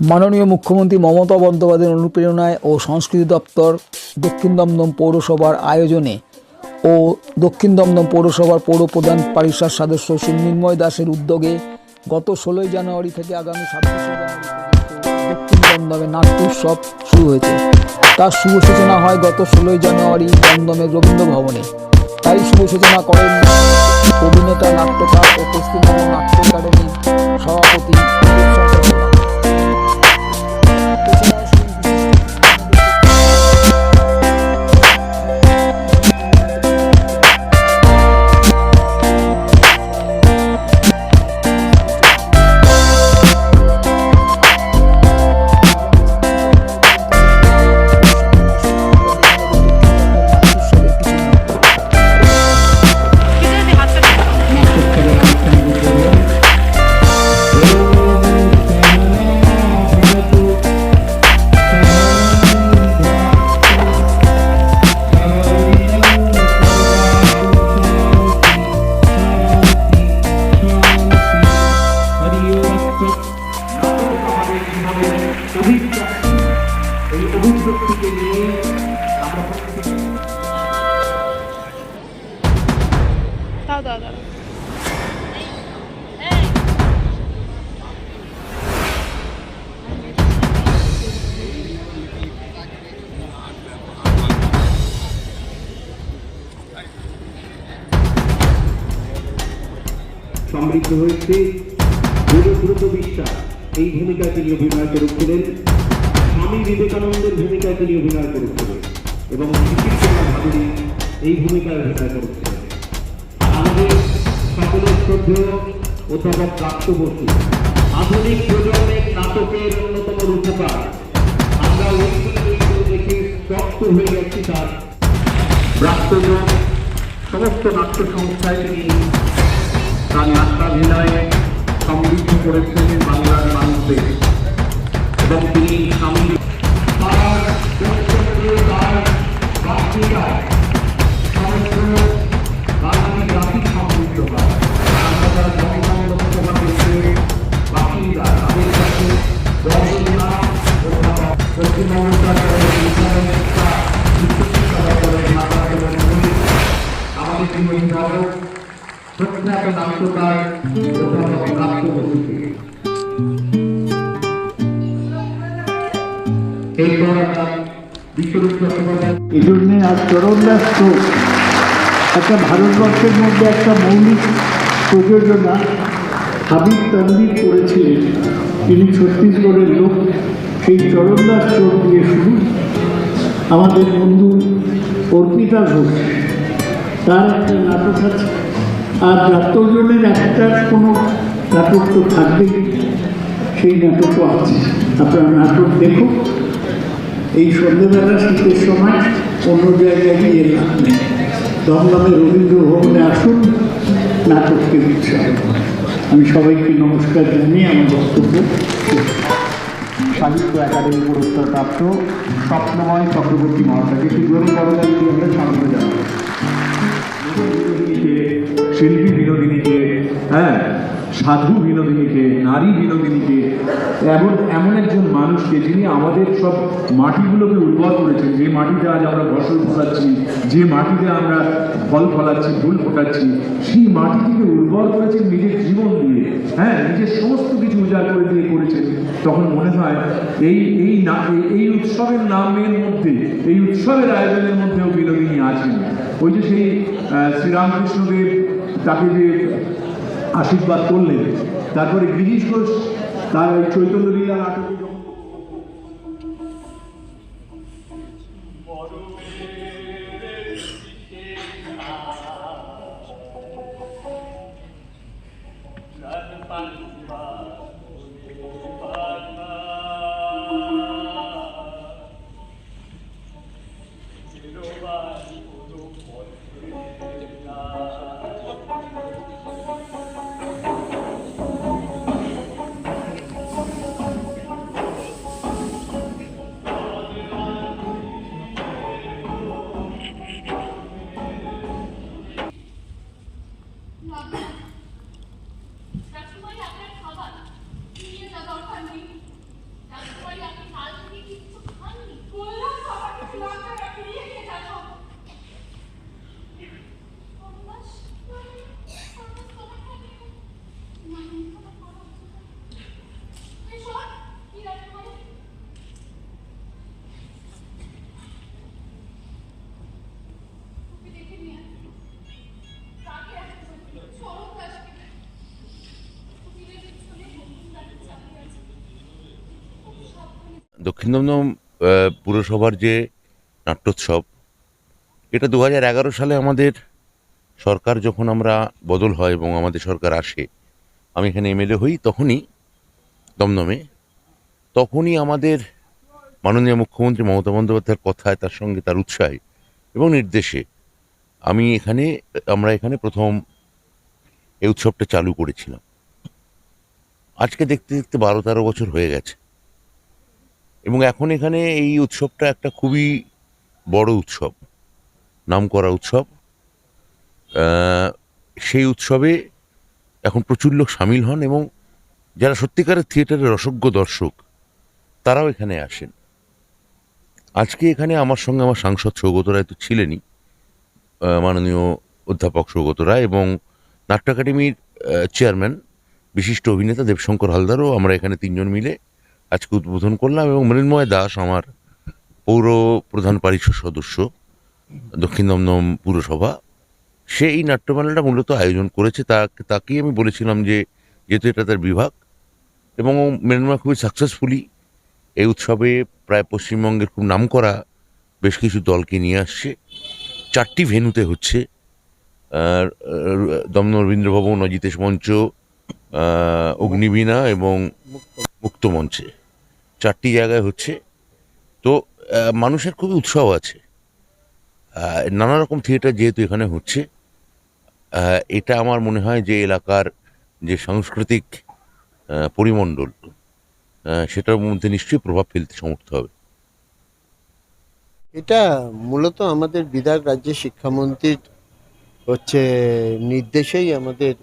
মাননীয় মুখ্যমন্ত্রী মমতা বন্দ্যোপাধ্যায়ের অনুপ্রেরণায় ও সংস্কৃতি দপ্তর দক্ষিণ দমদম পৌরসভার আয়োজনে ও দক্ষিণ দমদম পৌরসভার পৌর প্রধান পরিষদ সদস্য নির্ময় দাসের উদ্যোগে গত ষোলোই জানুয়ারি থেকে আগামী ছাব্বিশে দক্ষিণ দমদমে নাট্য উৎসব শুরু হয়েছে। তার শুভ সূচনা হয় গত ষোলোই জানুয়ারি দমদমের রবীন্দ্র ভবনে। তাই শুভ সূচনা করেন অভিনেতা নাট্যকার ও পশ্চিমবঙ্গ নাট্য একাডেমির সভাপতি সমৃদ্ধ হয়েছে। গুরুব্রত বিশ্বাস, এই ভূমিকায় তিনি অভিনয় করেছিলেন। স্বামী বিবেকানন্দের ভূমিকায় তিনি অভিনয় করেছিলেন এবং শিশির ভাদুরী এই ভূমিকায় অভিনয় করেছিলেন। আমাদের সকলের শ্রদ্ধেয় অধ্যাপক প্রাপ্ত বসু, আধুনিক প্রজন্মের নাটকের অন্যতম রূপকার। আমরা দেখে শক্ত হয়ে গেছি তার। প্রাপ্তজন সমস্ত নাট্য সংস্থায় তিনি তার নাট্যাভিনয়ে সমৃদ্ধ করেছেন বাংলার মানুষদের। এবং তিনি সামনে তার তার এই জন্যে আজ চরণদাস শোক একটা ভারতবর্ষের মধ্যে একটা মৌলিক প্রযোজনা হাবিব তানবির করেছিলেন তিনি ছত্তিশগড়ের লোক। সেই চরণদাস চোখ দিয়ে শুরু আমাদের বন্ধু অর্পিতা ঘোষ। তার একটা নাটক আছে। আর যাত্রজনের একটা কোনো নাটক তো থাকবেই সেই নাটকও আছে। আপনারা নাটক দেখুন এই সন্ধ্যেবেলা শীতের সময় অন্য জায়গায় গিয়ে লাভ নেই। দমদমে রবীন্দ্র ভবনে আসুন নাটককে উৎসাহ। আমি সবাইকে নমস্কার জানিয়ে আমার বক্তব্য সাহিত্য একাডেমি পুরস্কার প্রাপ্ত স্বপ্নময় চক্রবর্তী মহাশয়কে শীঘ্রই করদান দিয়ে আমরা স্বাগত জানাব শিল্পী বিনোদিনীকে হ্যাঁ সাধু বিনোদিনীকে, নারী বিনোদিনীকে, এমন এমন একজন মানুষকে যিনি আমাদের সব মাটিগুলোকে উর্বর করেছেন। যে মাটিতে আজ আমরা ফসল ফলাচ্ছি, যে মাটিতে আমরা ফল ফলাচ্ছি, ফুল ফোটাচ্ছি, সেই মাটিটিকে উর্বর করেছেন নিজের জীবন দিয়ে। হ্যাঁ নিজের সমস্ত কিছু উজাড় করে দিয়ে করেছেন। তখন মনে হয় এই এই না, এই- উৎসবের নামের মধ্যে, এই উৎসবের আয়োজনের মধ্যেও বিনোদিনী আছেন। ওই যে সেই শ্রীরামকৃষ্ণদেব তাকে যে আশীর্বাদ করলেন। তারপরে গিরিশ ঘোষ তার ওই চৈতন্য লীলা যখন Nobody দক্ষিণ দমদম পুরসভার যে নাট্যোৎসব, এটা দু সালে আমাদের সরকার যখন আমরা বদল হয় এবং আমাদের সরকার আসে, আমি এখানে এমএলএ হই তখনই দমদমে, তখনই আমাদের মাননীয় মুখ্যমন্ত্রী মমতা বন্দ্যোপাধ্যায়ের কথায় তার সঙ্গে তার উৎসাহে এবং নির্দেশে আমি এখানে, আমরা এখানে প্রথম এই উৎসবটা চালু করেছিলাম। আজকে দেখতে দেখতে বারো তেরো বছর হয়ে গেছে। এবং এখন এখানে এই উৎসবটা একটা খুবই বড় উৎসব, নামকরা উৎসব। সেই উৎসবে এখন প্রচুর লোক সামিল হন এবং যারা সত্যিকারের থিয়েটারের রসজ্ঞ দর্শক, তারাও এখানে আসেন। আজকে এখানে আমার সঙ্গে আমার সাংসদ সৌগত রায় তো ছিলেনই মাননীয় অধ্যাপক সৌগত রায় এবং নাট্য একাডেমির চেয়ারম্যান, বিশিষ্ট অভিনেতা দেবশঙ্কর হালদারও, আমরা এখানে তিনজন মিলে আজকে উদ্বোধন করলাম এবং মৃন্ময় দাস আমার পৌর প্রধান পরিষদ সদস্য দক্ষিণ দমদম পুরসভা। সে এই নাট্যমেলাটা মূলত আয়োজন করেছে। তাকে তাকেই আমি বলেছিলাম যে যেহেতু এটা তার বিভাগ এবং মৃন্ময় খুবই সাকসেসফুলি এই উৎসবে প্রায় পশ্চিমবঙ্গের খুব নামকরা বেশ কিছু দলকে নিয়ে আসছে। চারটি ভেন্যুতে হচ্ছে আর, আর, দমদম রবীন্দ্র ভবন অজিতেশ মঞ্চ অগ্নিবীণা এবং মুক্ত মঞ্চে। চারটি জায়গায় হচ্ছে। তো মানুষের খুবই উৎসাহ আছে। নানা রকম থিয়েটার যেহেতু এখানে হচ্ছে এটা আমার মনে হয় যে এলাকার যে সাংস্কৃতিক পরিমণ্ডল সেটার মধ্যে নিশ্চয়ই প্রভাব ফেলতে সমর্থ হবে। এটা মূলত আমাদের বিধায়ক রাজ্যের শিক্ষামন্ত্রীর হচ্ছে নির্দেশেই আমাদের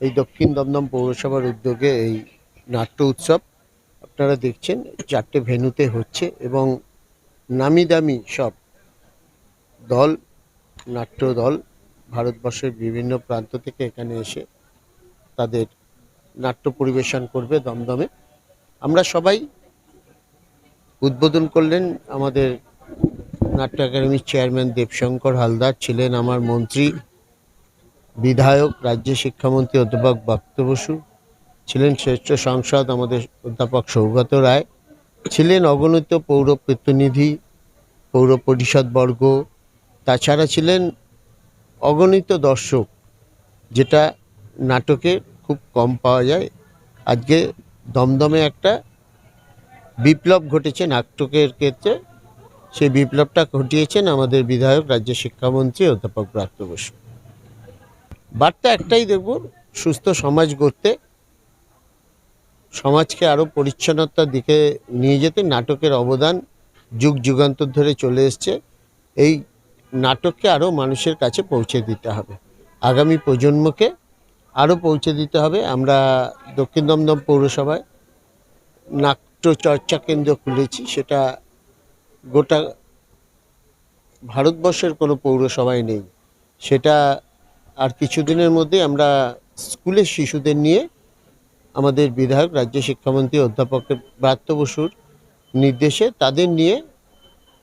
এই দক্ষিণ দমদম পৌরসভার উদ্যোগে এই নাট্য উৎসব, আপনারা দেখছেন চারটে ভেন্যুতে হচ্ছে এবং নামি দামি সব দল, নাট্য দল ভারতবর্ষের বিভিন্ন প্রান্ত থেকে এখানে এসে তাদের নাট্য পরিবেশন করবে দমদমে। আমরা সবাই উদ্বোধন করলেন আমাদের নাট্য একাডেমির চেয়ারম্যান দেবশঙ্কর হালদার, ছিলেন আমার মন্ত্রী, বিধায়ক, রাজ্য শিক্ষামন্ত্রী অধ্যাপক ভক্ত বসু ছিলেন শ্রেষ্ঠ সাংসদ আমাদের অধ্যাপক সৌগত রায়, ছিলেন অগণিত পৌর প্রতিনিধি, পৌর পরিষদবর্গ তাছাড়া ছিলেন অগণিত দর্শক, যেটা নাটকে খুব কম পাওয়া যায়। আজকে দমদমে একটা বিপ্লব ঘটেছে নাটকের ক্ষেত্রে। সেই বিপ্লবটা ঘটিয়েছেন আমাদের বিধায়ক, রাজ্য শিক্ষামন্ত্রী অধ্যাপক ব্রাত্য বসু। বার্তা একটাই দেখব সুস্থ সমাজ গড়তে সমাজকে আরও পরিচ্ছন্নতার দিকে নিয়ে যেতে নাটকের অবদান যুগ যুগান্তর ধরে চলে এসছে। এই নাটককে আরও মানুষের কাছে পৌঁছে দিতে হবে। আগামী প্রজন্মকে আরও পৌঁছে দিতে হবে। আমরা দক্ষিণ দমদম পৌরসভায় নাট্য চর্চা কেন্দ্র খুলেছি। সেটা গোটা ভারতবর্ষের কোনো পৌরসভায় নেই। সেটা আর কিছুদিনের মধ্যে আমরা স্কুলের শিশুদের নিয়ে আমাদের বিধায়ক, রাজ্য শিক্ষামন্ত্রী অধ্যাপক ব্রাত্য বসুর নির্দেশে তাদের নিয়ে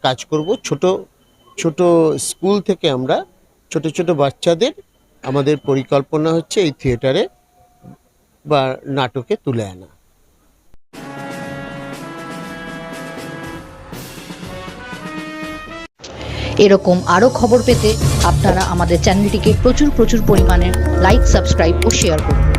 কাজ করব। ছোট ছোট স্কুল থেকে আমরা ছোট ছোট বাচ্চাদের আমাদের পরিকল্পনা হচ্ছে এই থিয়েটারে বা নাটকে তুলে আনা। এরকম আরও খবর পেতে আপনারা আমাদের চ্যানেলটিকে প্রচুর প্রচুর পরিমাণে লাইক, সাবস্ক্রাইব ও শেয়ার করুন।